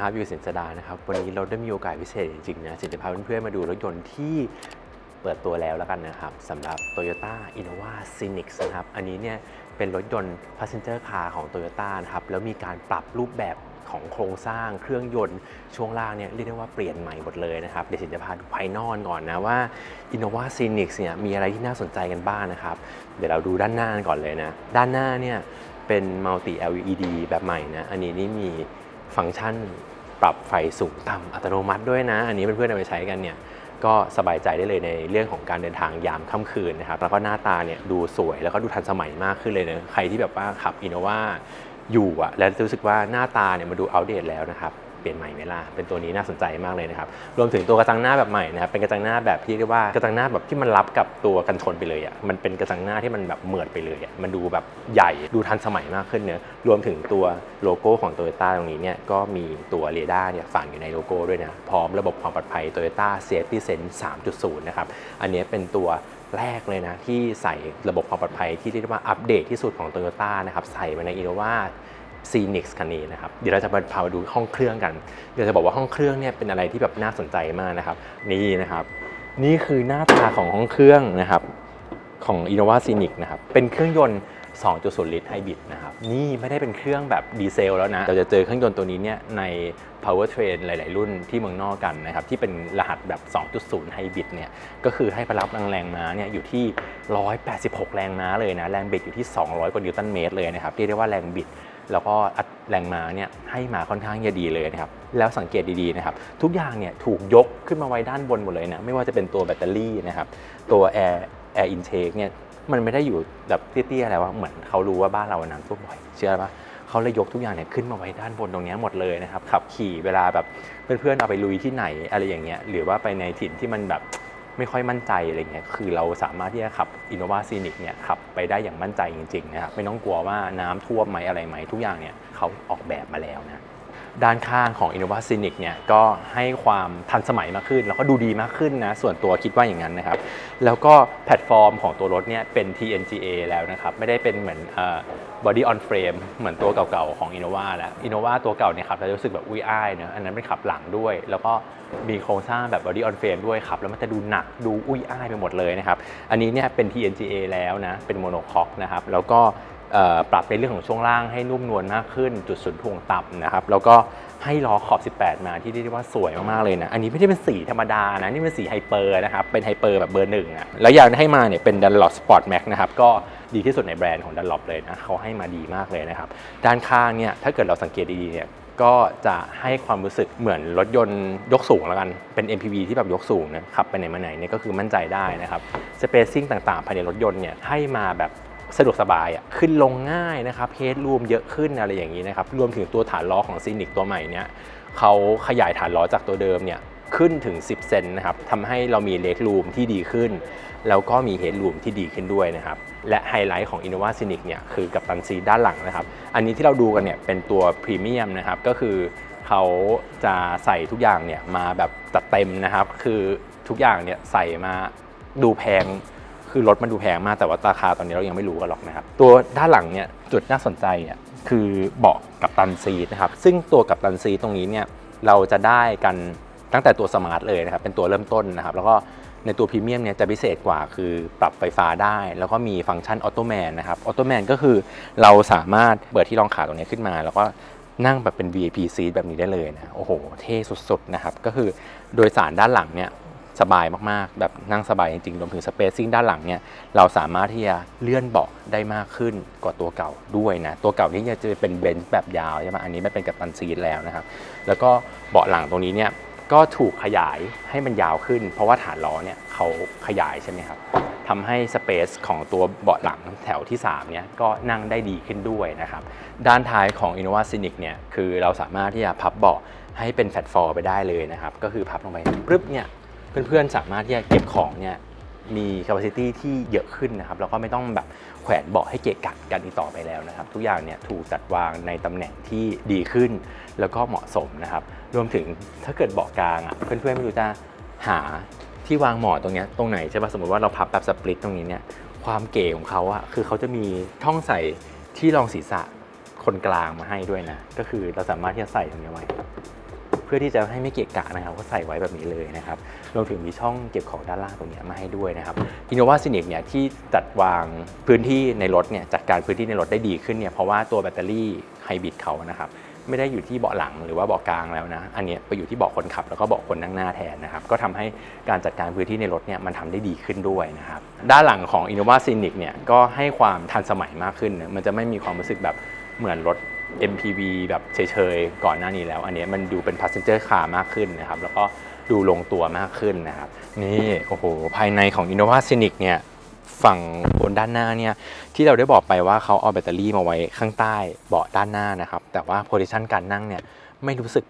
ครับอยู่สินสดานะครับ วันนี้เราได้มีโอกาสพิเศษจริงๆนะสินจะพาเพื่อนๆมาดูรถยนต์ที่เปิดตัวแล้วแล้วกันนะครับสำหรับ Toyota Innova Scenic นะครับ อันนี้เนี่ยเป็นรถยนต์ Passenger Car ของ Toyota นะครับ แล้วมีการปรับรูปแบบของโครงสร้างเครื่องยนต์ช่วงล่างเนี่ยเรียกได้ว่าเปลี่ยนใหม่หมดเลยนะครับ เดี๋ยวสินจะพาดูภายนอกก่อนนะว่า Innova Scenic เนี่ยมีอะไรที่น่าสนใจกันบ้างนะครับ เดี๋ยวเราดูด้านหน้ากันก่อนเลยนะ ด้านหน้าเนี่ยเป็น Multi LED แบบใหม่นะ อันนี้นี่มี ฟังก์ชันปรับไฟสูงต่ำอัตโนมัติด้วยนะ อันนี้เพื่อนๆเอาไปใช้กันเนี่ยก็สบายใจได้เลยในเรื่องของการเดินทางยามค่ำคืนนะครับ แล้วก็หน้าตาเนี่ยดูสวยแล้วก็ดูทันสมัยมากขึ้นเลยนะใครที่แบบว่าขับอินโนวาอยู่อะแล้วรู้สึกว่าหน้าตาเนี่ยมาดูอัปเดตแล้วนะครับ เปลี่ยนใหม่ไหมล่ะเป็นตัวนี้น่าสนใจมากเลยนะครับรวมถึงตัวกระจังหน้าแบบใหม่นะครับเป็นกระจังหน้าแบบที่เรียกว่ากระจังหน้าแบบที่มันรับกับตัวกันชนไปเลยอะ่ะมันเป็นกระจังหน้าที่มันแบบเหมือดไปเลยอะ่ะมันดูแบบใหญ่ดูทันสมัยมากขึ้นเนอะรวมถึงตัวโลโก้ของ t o y ยต้าตรงนี้เนี่ยก็มีตัวเรดาร์เนี่ยฝังอยู่ในโลโก้ด้วยนะพร้อมระบบความปลอดภัย Toyota Safety Sense 3.0 นะครับอันนี้เป็นตัวแรกเลยนะที่ใส่ระบบความปลอดภัยที่เรียกว่าอัปเดตที่สุดของ Toyota นะครับใส่มาใน Innova Scenic คันนี้นะครับเดี๋ยวเราจะมาพาไปดูห้องเครื่องกันเดี๋ยวจะบอกว่าห้องเครื่องเนี่ยเป็นอะไรที่แบบน่าสนใจมากนะครับนี่นะครับ นี่คือหน้าตาของห้องเครื่องนะครับของ Innova Scenic นะครับ เป็นเครื่องยนต์ 2.0 ลิตรไฮบริดนะครับ นี่ไม่ได้เป็นเครื่องแบบดีเซลแล้วนะ เราจะเจอเครื่องยนต์ตัวนี้เนี่ยใน powertrain หลาย ๆ รุ่นที่เมืองนอกกันนะครับ ที่เป็นรหัสแบบ 2.0 ไฮบริดเนี่ย ก็คือให้พลังแรงม้าเนี่ยอยู่ที่ 186 แรงม้าเลยนะ แรงบิดอยู่ที่ 200 กว่านิวตันเมตรเลยนะครับ เรียกได้ว่าแรงบิด แล้วก็แรงม้าเนี่ยให้มาค่อนข้างจะดีเลยนะครับ แล้วสังเกตดีๆนะครับ ทุกอย่างเนี่ยถูกยกขึ้นมาไว้ด้านบนหมดเลยนะ ไม่ว่าจะเป็นตัวแบตเตอรี่นะครับ ตัว Air Air Intake เนี่ยมันไม่ได้อยู่แบบเตี้ยๆอะไรว่าเหมือนเขารู้ว่าบ้านเราน้ำท่วมบ่อยเชื่อปะเขาเลยยกทุกอย่างเนี่ยขึ้นมาไว้ด้านบนตรงนี้หมดเลยนะครับขับขี่เวลาแบบเพื่อนๆเอาไปลุยที่ไหนอะไรอย่างเงี้ยหรือว่าไปในถิ่นที่มันแบบ ไม่ค่อยมั่นใจอะไรเงี้ยคือเราสามารถที่จะขับอินโนวาซีนิกเนี่ยขับไปได้อย่างมั่นใจจริงๆนะครับไม่ต้องกลัวว่าน้ำท่วมไหมอะไรไหมทุกอย่างเนี่ยเขาออกแบบมาแล้วนะ ด้านข้างของ Innova Scenic เนี่ยก็ให้ความทันสมัยมากขึ้น แล้วก็ดูดีมากขึ้นนะ ส่วนตัวคิดว่าอย่างนั้นนะครับ แล้วก็แพลตฟอร์มของตัวรถเนี่ยเป็น TNGA แล้วนะครับ ไม่ได้เป็นเหมือนเอ่อ body on frame เหมือนตัวเก่าๆของ Innova แล้ว Innova ตัวเก่าเนี่ยขับแล้วรู้สึกแบบอุ้ยอ้ายเนอะอันนั้นเป็นขับหลังด้วย แล้วก็มีโครงสร้างแบบ body on frame ด้วยขับ แล้วมันจะดูหนักดูอุ้ยอ้ายไปหมดเลยนะครับ อันนี้เนี่ยเป็น TNGA แล้วนะ เป็นโมโนคอกนะครับ แล้วก็ ปรับในเรื่องของช่วงล่างให้นุ่มนวลมากขึ้น จุดศูนย์ถ่วงต่ำนะครับ แล้วก็ให้ล้อขอบ 18 มาที่เรียกว่าสวยมาก ๆ เลยนะ อันนี้ไม่ได้เป็นสีธรรมดานะ นี่เป็นสีไฮเปอร์นะครับ เป็นไฮเปอร์แบบเบอร์หนึ่งอะแล้วอย่างที่ให้มาเนี่ยเป็น Dunlop Sport Max นะครับ ก็ดีที่สุดในแบรนด์ของ Dunlop เลยนะ เขาให้มาดีมากเลยนะครับ ด้านข้างเนี่ย ถ้าเกิดเราสังเกตดีๆเนี่ยก็จะให้ความรู้สึกเหมือนรถยนต์ยกสูงแล้วกัน เป็น MPV ที่แบบยกสูงนะขับไปไหนมาไหนเนี่ยก็คือมั่นใจได้นะครับ Spacing ต่างๆ ภายในรถยนต์เนี่ยให้มาแบบ สะดวกสบายอะขึ้นลงง่ายนะครับเฮดรูมเยอะขึ้นอะไรอย่างนี้นะครับรวมถึงตัวฐานล้อของซีนิกตัวใหม่เนี่ยเขาขยายฐานล้อจากตัวเดิมเนี่ยขึ้นถึง 10 เซนนะครับทำให้เรามีเลกรูมที่ดีขึ้น แล้วก็มีเฮดรูมที่ดีขึ้นด้วยนะครับ และไฮไลท์ของ Innova Scenic เนี่ยคือกับตันซีด้านหลังนะครับ อันนี้ที่เราดูกันเนี่ยเป็นตัวพรีเมียมนะครับ ก็คือเขาจะใส่ทุกอย่างเนี่ยมาแบบจัดเต็มนะครับ คือทุกอย่างเนี่ยใส่มาดูแพง คือรถมันดูแพงมากแต่ว่าราคาตอนนี้เรายังไม่รู้กันหรอกนะครับ ตัวด้านหลังเนี่ยจุดน่าสนใจอะคือเบาะกับตันซีนะครับ ซึ่งตัวกับตันซีตรงนี้เนี่ยเราจะได้กันตั้งแต่ตัวสมาร์ทเลยนะครับ เป็นตัวเริ่มต้นนะครับ แล้วก็ในตัวพรีเมียมเนี่ยจะพิเศษกว่าคือปรับไฟฟ้าได้ แล้วก็มีฟังก์ชันออโตแมนนะครับออโตแมนก็คือเราสามารถเปิดที่รองขาตรงนี้ขึ้นมา แล้วก็นั่งแบบเป็น VIP seat แบบนี้ได้เลยนะโอ้โห เท่สุดๆนะครับก็คือโดยสารด้านหลังเนี่ย สบายมากๆ แบบนั่งสบายจริงๆรวมถึงสเปซซิ่งด้านหลังเนี่ยเราสามารถที่จะเลื่อนเบาะได้มากขึ้นกว่าตัวเก่าด้วยนะ ตัวเก่านี่จะเป็นเบนซ์แบบยาวใช่ไหมอันนี้ไม่เป็นกับตันซีทแล้วนะครับ แล้วก็เบาะหลังตรงนี้เนี่ยก็ถูกขยายให้มันยาวขึ้น เพราะว่าฐานล้อเนี่ยเขาขยายใช่ไหมครับทำให้สเปซของตัวเบาะหลังแถวที่3เนี่ยก็นั่งได้ดีขึ้นด้วยนะครับ ด้านท้ายของ Innova Scenic เนี่ยคือเราสามารถที่จะพับเบาะให้เป็นแฟลตฟอร์ไปได้เลยนะครับ ก็คือพับลงไปปึ๊บเนี่ย เพื่อนๆสามารถที่จะเก็บของเนี่ยมี capacity ที่เยอะขึ้นนะครับแล้วก็ไม่ต้องแบบแขวนเบาะให้เกะกะกันอีกต่อไปแล้วนะครับ ทุกอย่างเนี่ยถูกจัดวางในตำแหน่งที่ดีขึ้น แล้วก็เหมาะสมนะครับ รวมถึงถ้าเกิดเบาะกลางอะเพื่อนๆไม่รู้จะหาที่วางหมอนตรงเนี้ยตรงไหนใช่ป่ะสมมติว่าเราพับแบบสปลิตตรงนี้เนี่ยความเก๋ของเขาอะคือเขาจะมีช่องใส่ที่รองศีรษะคนกลางมาให้ด้วยนะ ก็คือเราสามารถที่จะใส่ตรงนี้ไว้ เพื่อที่จะให้ไม่เกะกะนะครับก็ใส่ไว้แบบนี้เลยนะครับรวมถึงมีช่องเก็บของด้านล่างตรงนี้มาให้ด้วยนะครับ Innova Scenic เนี่ยที่จัดวางพื้นที่ในรถเนี่ยจัดการพื้นที่ในรถได้ดีขึ้นเนี่ยเพราะว่าตัวแบตเตอรี่ไฮบริดเขานะครับไม่ได้อยู่ที่เบาะหลังหรือว่าเบาะกลางแล้วนะ อันนี้ไปอยู่ที่เบาะคนขับแล้วก็เบาะคนนั่งหน้าแทนนะครับ ก็ทำให้การจัดการพื้นที่ในรถเนี่ยมันทำได้ดีขึ้นด้วยนะครับ ด้านหลังของ Innova Scenic เนี่ยก็ให้ความทันสมัยมากขึ้นนมันจะไม่มีความรู้สึกแบบเหมือนรถ MPV แบบเฉยๆ ก่อนหน้านี้แล้ว อันนี้มันดูเป็น passenger car มากขึ้นนะครับ แล้วก็ดูลงตัวมากขึ้นนะครับ นี่โอ้โห ภายในของ Innova Scenic เนี่ยฝั่งบนด้านหน้าเนี่ยที่เราได้บอกไปว่าเขาเอาแบตเตอรี่มาไว้ข้างใต้เบาะด้านหน้านะครับ แต่ว่าโพซิชันการนั่งเนี่ยไม่รู้สึก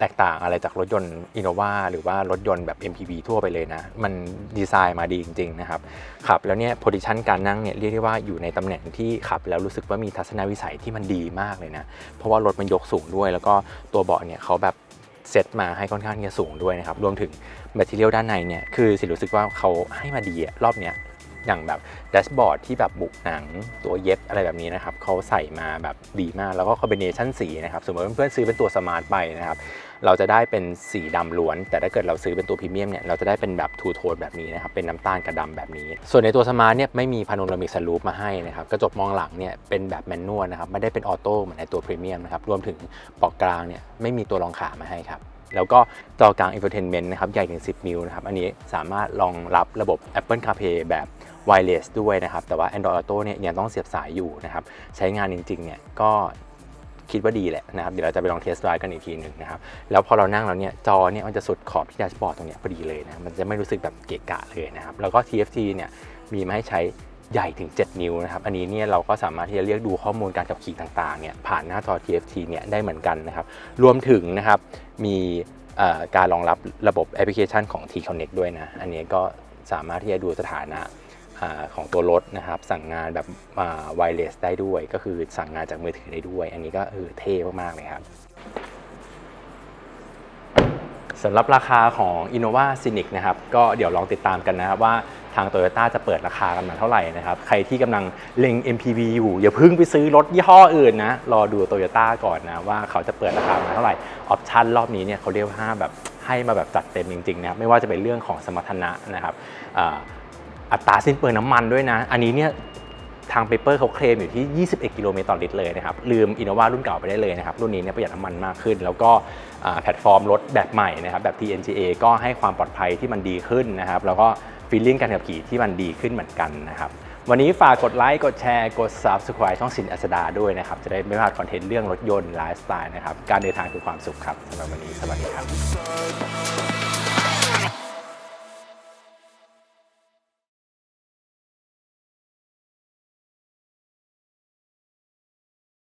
แตกต่างอะไรจากรถยนต์ Innova หรือว่ารถยนต์แบบ MPV ทั่วไปเลยนะ มันดีไซน์มาดีจริง ๆ นะครับ ขับแล้วเนี่ยโพซิชันการนั่งเนี่ยเรียกได้ว่าอยู่ในตำแหน่งที่ขับแล้วรู้สึกว่ามีทัศนวิสัยที่มันดีมากเลยนะ เพราะว่ารถมันยกสูงด้วย แล้วก็ตัวเบาะเนี่ยเขาแบบเซตมาให้ค่อนข้างที่จะสูงด้วยนะครับ รวมถึงแบตเตอรี่ด้านในเนี่ย คือสิรู้สึกว่าเขาให้มาดีอะรอบเนี้ย อย่างแบบแดชบอร์ดที่แบบบุกหนังตัวเย็บอะไรแบบนี้นะครับเขาใส่มาแบบดีมากแล้วก็คอมบิเนชันสีนะครับสมมติว่าเพื่อนๆซื้อเป็นตัวสมาร์ทไปนะครับเราจะได้เป็นสีดำล้วน แต่ถ้าเกิดเราซื้อเป็นตัวพรีเมียมเนี่ยเราจะได้เป็นแบบทูโทนแบบนี้นะครับเป็นน้ำตาลกับดำแบบนี้ ส่วนในตัวสมาร์ทเนี่ยไม่มีพาโนรามิกสลูปมาให้นะครับกระจกมองหลังเนี่ยเป็นแบบแมนนวลนะครับไม่ได้เป็นออโต้เหมือนในตัวพรีเมียมนะครับรวมถึงเบาะกลางเนี่ยไม่มีตัวรองขามาให้ครับแล้วก็จอกลาง infotainment นะครับใหญ่ถึง 10 นิ้วนะครับ อันนี้สามารถรองรับระบบ Apple CarPlay แบบ wireless ด้วยนะครับ แต่ว่า Android Auto เนี่ยยังต้องเสียบสายอยู่นะครับ ใช้งานจริงๆเนี่ยก็คิดว่าดีแหละนะครับ เดี๋ยวเราจะไปลองเทสต์ไดรฟ์กันอีกทีหนึ่งนะครับ แล้วพอเรานั่งแล้วเนี่ย จอเนี่ยมันจะสุดขอบที่แดชบอร์ดตรงเนี้ยพอดีเลยนะ มันจะไม่รู้สึกแบบเกะกะเลยนะครับ แล้วก็ TFT เนี่ยมีมาให้ใช้ใหญ่ถึง 7 นิ้วนะครับ อันนี้เนี่ยเราก็สามารถที่จะเรียกดูข้อมูลการขับขี่ต่างๆเนี่ยผ่านหน้าจอ TFT เนี่ยได้เหมือนกันนะครับ รวมถึงนะครับมีการรองรับระบบแอปพลิเคชันของ T-Connect ด้วยนะ อันนี้ก็สามารถที่จะดูสถานะ อของตัวรถนะครับ สั่งงานแบบไวเลสได้ด้วย ก็คือสั่งงานจากมือถือได้ด้วย อันนี้ก็เออเท่มากๆเลยครับสำหรับราคาของ Innova Scenic นะครับก็เดี๋ยวลองติดตามกันนะครับว่าทาง Toyota จะเปิดราคากันมาเท่าไหร่นะครับ ใครที่กำลังเล็ง MPV อยู่ อย่าเพิ่งไปซื้อรถยี่ห้ออื่นนะ รอดู Toyota ก่อนนะว่าเขาจะเปิดราคามาเท่าไหร่ออปชันรอบนี้เนี่ยเขาเรียกว่าแบบให้มาแบบจัดเต็มจริงๆนะไม่ว่าจะเป็นเรื่องของสมรรถนะนะครับ อัตราสิ้นเปลืองน้ำมันด้วยนะ อันนี้เนี่ยทางเปเปอร์เขาเคลมอยู่ที่ 21 กิโลเมตรต่อลิตรเลยนะครับ ลืม Innova รุ่นเก่าไปได้เลยนะครับ รุ่นนี้เนี่ยประหยัดน้ำมันมากขึ้น แล้วก็แพลตฟอร์มรถแบบใหม่นะครับ แบบ TNGA ก็ให้ความปลอดภัยที่มันดีขึ้นนะครับ แล้วก็ฟีลลิ่งการขับขี่ที่มันดีขึ้นเหมือนกันนะครับ วันนี้ฝากกดไลค์ กดแชร์ กด Subscribe ช่องสินอัสดาด้วยนะครับ จะได้ไม่พลาดคอนเทนต์เรื่องรถยนต์ไลฟ์สไตล์นะครับ การเดินทางคือความสุขครับสำหรับวันนี้สวัสดีครับ